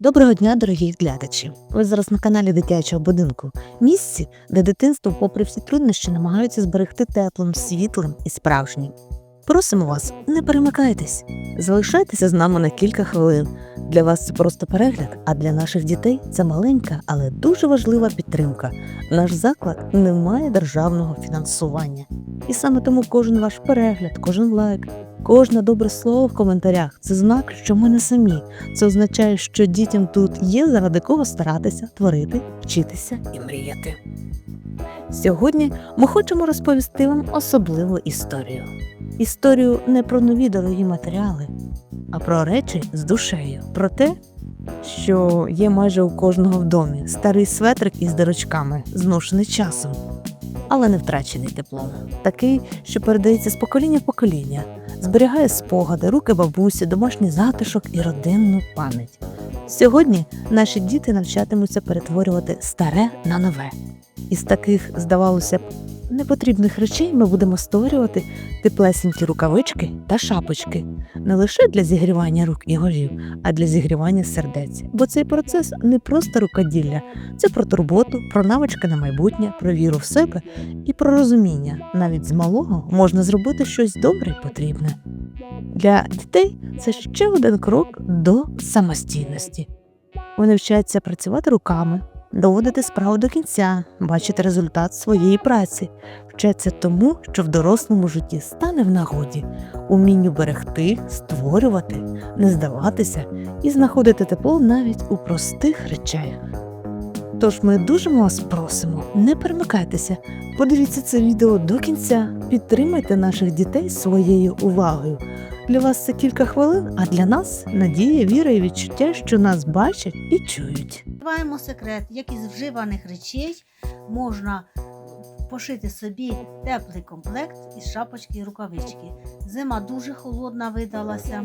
Доброго дня, дорогі глядачі! Ви зараз на каналі дитячого будинку, місці, де дитинство, попри всі труднощі, намагаються зберегти теплим, світлим і справжнім. Просимо вас, не перемикайтесь, залишайтеся з нами на кілька хвилин. Для вас це просто перегляд, а для наших дітей це маленька, але дуже важлива підтримка. Наш заклад не має державного фінансування. І саме тому кожен ваш перегляд, кожен лайк, кожне добре слово в коментарях це знак, що ми не самі. Це означає, що дітям тут є заради кого старатися, творити, вчитися і мріяти. Сьогодні ми хочемо розповісти вам особливу історію. Історію не про нові дорогі матеріали, а про речі з душею, про те, що є майже у кожного в домі старий светрик із дирочками, зношений часом, але не втрачений теплом, такий, що передається з покоління в покоління, зберігає спогади, руки бабусі, домашній затишок і родинну пам'ять. Сьогодні наші діти навчатимуться перетворювати старе на нове. Із таких, здавалося б, непотрібних речей ми будемо створювати теплесенькі рукавички та шапочки не лише для зігрівання рук і голів, а для зігрівання сердець. Бо цей процес не просто рукоділля, це про турботу, про навички на майбутнє, про віру в себе і про розуміння. Навіть з малого можна зробити щось добре і потрібне. Для дітей це ще один крок до самостійності. Вони вчаться працювати руками, доводити справу до кінця, бачити результат своєї праці, вчаться тому, що в дорослому житті стане в нагоді, умінню берегти, створювати, не здаватися і знаходити тепло навіть у простих речах. Тож ми дуже вас просимо, не перемикайтеся, подивіться це відео до кінця, підтримайте наших дітей своєю увагою. Для вас це кілька хвилин, а для нас надія, віра і відчуття, що нас бачать і чують. Відкриваємо секрет, як із вживаних речей можна пошити собі теплий комплект із шапочки і рукавички. Зима дуже холодна видалася,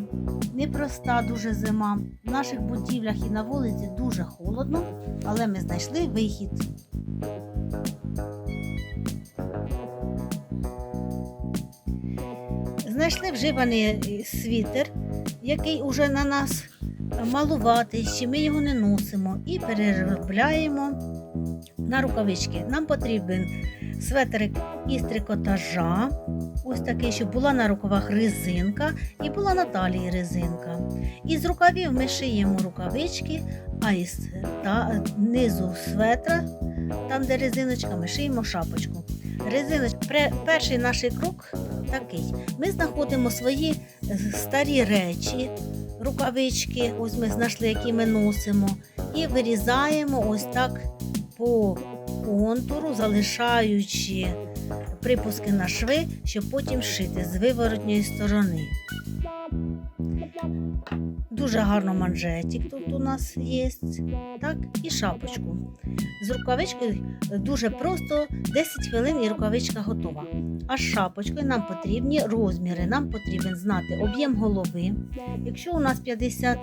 непроста дуже зима. В наших будівлях і на вулиці дуже холодно, але ми знайшли вихід. Знайшли вживаний світер, який уже на нас малуватий, ще ми його не носимо і переробляємо на рукавички. Нам потрібен светрик із трикотажа, ось такий, щоб була на рукавах резинка і була на талії резинка. Із рукавів ми шиємо рукавички, а із та, низу светра, там де резиночка, ми шиємо шапочку. Резиночка, перший наш крок такий. Ми знаходимо свої е, старі речі, рукавички, ось ми знайшли, які ми носимо, і вирізаємо ось так по контуру, залишаючи припуски на шви, щоб потім шити з виворотньої сторони. Дуже гарно манжетик тут у нас є, так, і шапочку. З рукавичкою дуже просто 10 хвилин і рукавичка готова. А з шапочкою нам потрібні розміри. Нам потрібен знати об'єм голови. Якщо у нас 50,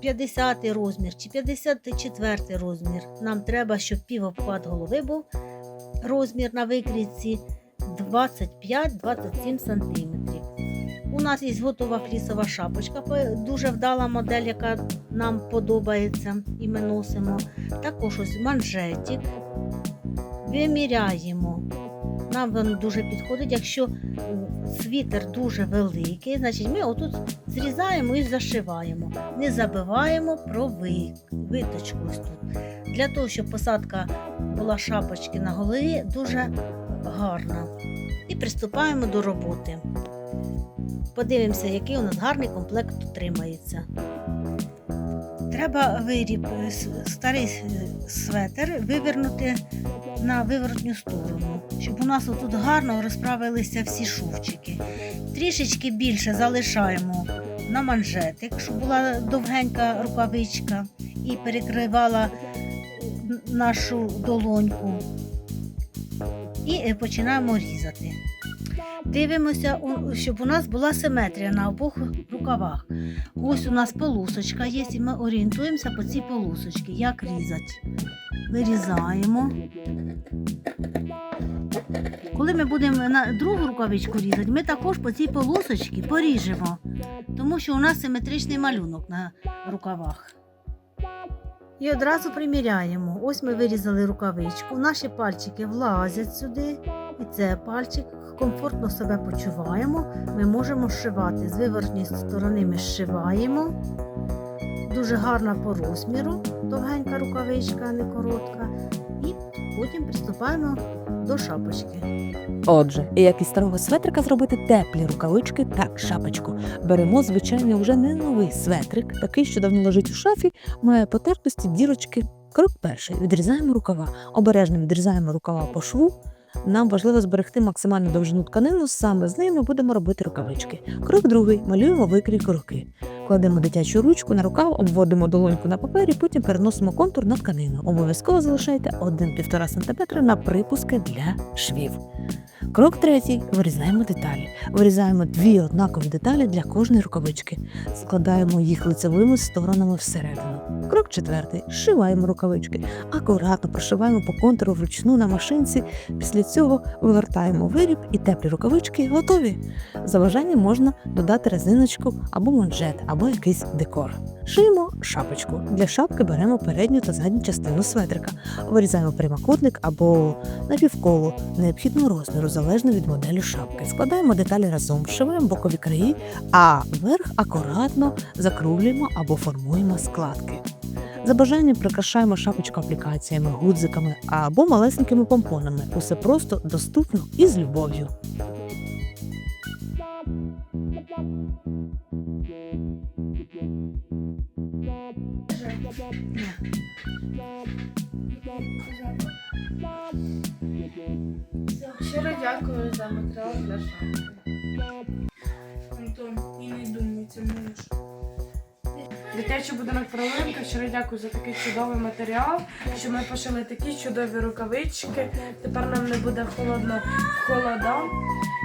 50 розмір чи 54 розмір, нам треба, щоб півобхват голови був розмір на викрійці 25-27 см. У нас є готова флісова шапочка, дуже вдала модель, яка нам подобається і ми носимо. Також ось манжетик. Виміряємо. Нам він дуже підходить. Якщо світер дуже великий, значить ми отут зрізаємо і зашиваємо. Не забиваємо про виточку ось тут. Для того, щоб посадка була шапочки на голові, дуже гарна. І приступаємо до роботи. Подивимося, який у нас гарний комплект отримається. Треба виріб, е, старий с- светр вивернути на виворотню сторону, щоб у нас отут гарно розправилися всі шовчики. Трішечки більше залишаємо на манжетик, щоб була довгенька рукавичка і перекривала нашу долоньку. І е, починаємо різати. Дивимося, щоб у нас була симетрія на обох рукавах. Ось у нас полосочка є, і ми орієнтуємося по цій полосочці, як різати. Вирізаємо. Коли ми будемо на другу рукавичку різати, ми також по цій полосочці поріжемо, тому що у нас симетричний малюнок на рукавах. І одразу приміряємо. Ось ми вирізали рукавичку. Наші пальчики влазять сюди, і це пальчик. Комфортно себе почуваємо. Ми можемо зшивати. З виворотньої сторони ми зшиваємо. Дуже гарна по розміру, довгенька рукавичка, не коротка. І потім приступаємо до шапочки. Отже, як із старого светрика зробити теплі рукавички та шапочку. Беремо звичайний вже не новий светрик, такий, що давно лежить у шафі, має потертості дірочки. Крок перший відрізаємо рукава. Обережно відрізаємо рукава по шву. Нам важливо зберегти максимальну довжину тканину, саме з нею ми будемо робити рукавички. Крок другий малюємо викрійку руки. Кладемо дитячу ручку на рукав, обводимо долоньку на папері, потім переносимо контур на тканину. Обов'язково залишайте 1-1,5 см на припуски для швів. Крок третій вирізаємо деталі. Вирізаємо дві однакові деталі для кожної рукавички. Складаємо їх лицевими сторонами всередину. Крок четвертий зшиваємо рукавички. Акуратно прошиваємо по контуру вручну на машинці. Після цього вивертаємо виріб і теплі рукавички готові. За бажанням можна додати резиночку або манжет, або якийсь декор. Шиємо шапочку. Для шапки беремо передню та задню частину светрика. Вирізаємо прямокутник або напівколо необхідного розміру, залежно від моделі шапки. Складаємо деталі разом, шиваємо бокові краї, а верх акуратно закруглюємо або формуємо складки. За бажанням прикрашаємо шапочку аплікаціями, гудзиками або малесенькими помпонами. Усе просто доступно і з любов'ю. Щиро дякую за матеріал для шапки. Антон, і не думай, це можеш. Дитячий будинок Пролинка, щиро дякую за такий чудовий матеріал, що ми пошили такі чудові рукавички. Тепер нам не буде холодно в холода.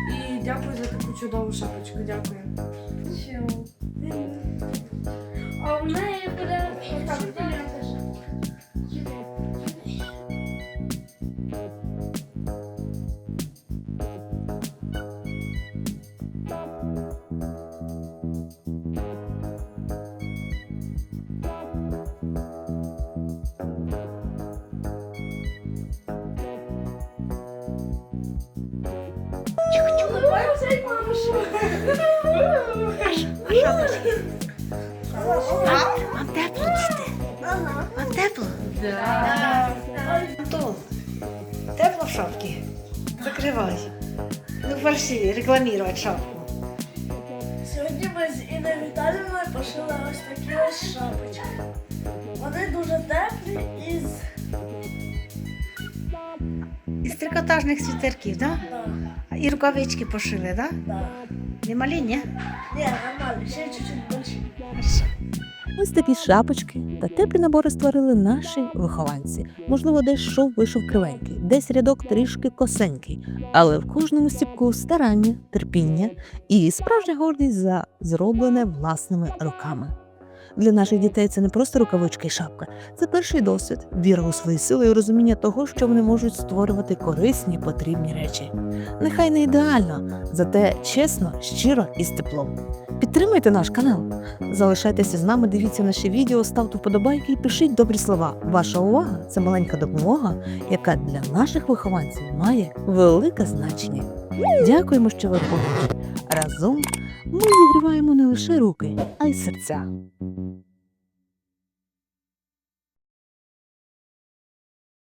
І дякую за таку чудову шапочку. Дякую. А в неї буде отак Вам тепло, діти? Вам тепло? Антон, тепло в шапці? Закривай. Ну, фальши, рекламувати шапку. Сьогодні ми з Іною Віталіївною пошили ось такі ось шапочки. Вони дуже теплі і з Із трикотажних світерків, так? Да? І рукавички пошили, так? Да? да. Не малі, ні? Ні, нормально, ще чуть-чуть більше. Ось такі шапочки та теплі набори створили наші вихованці. Можливо, десь шов вийшов кривенький, десь рядок трішки косенький, але в кожному стіпку старання, терпіння і справжня гордість за зроблене власними руками. Для наших дітей це не просто рукавичка і шапка, це перший досвід, віра у свої сили і розуміння того, що вони можуть створювати корисні потрібні речі. Нехай не ідеально, зате чесно, щиро і з теплом. Підтримайте наш канал. Залишайтеся з нами, дивіться наші відео, ставте вподобайки і пишіть добрі слова. Ваша увага це маленька допомога, яка для наших вихованців має велике значення. Дякуємо, що ви поруч. Разом ми зігріваємо не лише руки, а й серця.